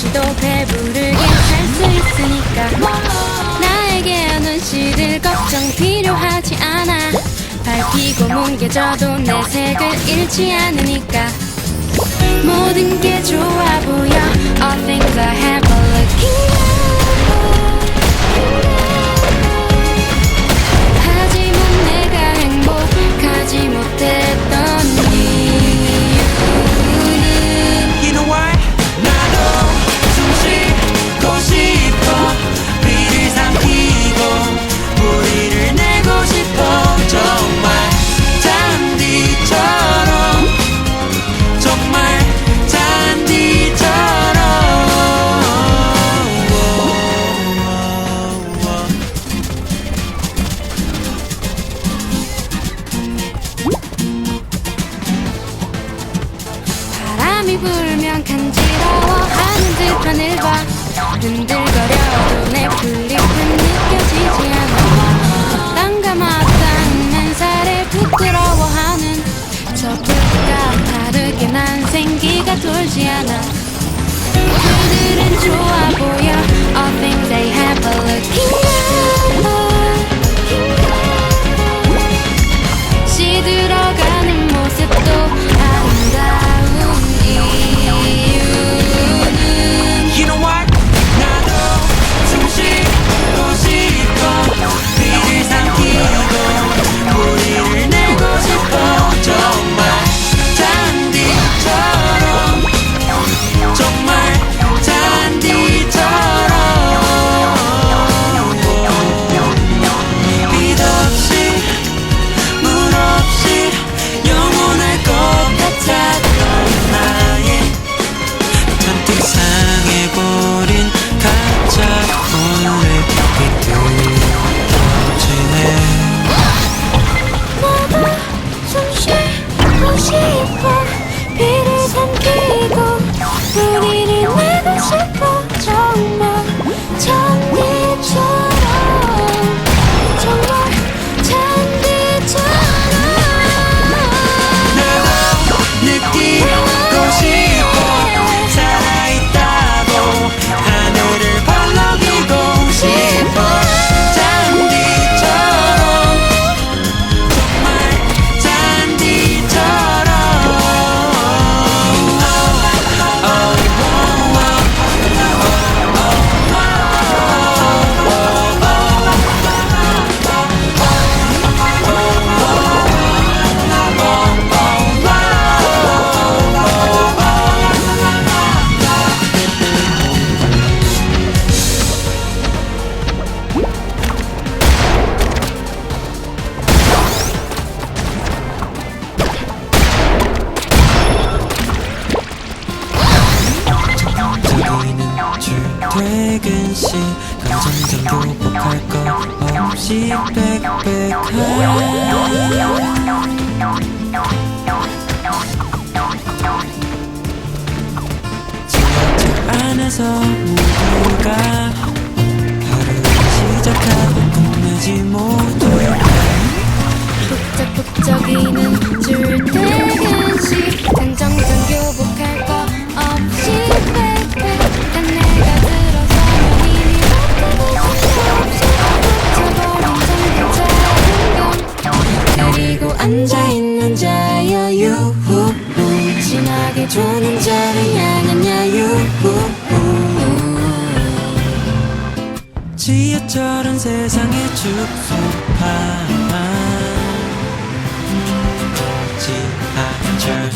없이도 배부르게 살 수 있으니까. 나에게 눈시를 걱정 필요하지 않아. 밝히고 뭉개져도 내 색을 잃지 않으니까. 모든 게 좋아 보여. All things are looking 바람이 불면 간지러워 하는 듯 하늘 봐. 흔들거려도 내 풀잎은 느껴지지 않아. 땅과 맞닿는 살에 부끄러워하는 저 불과 다르게 난 생기가 돌지 않아. 그들은 좋아 보 퇴근 시 감정정 교복할 거 없이 빽빽한 지하철 안에서 모두가 하루를 시작하고 끝내지 모두 북적북적이는 지하철은 세상의 축소판 지하철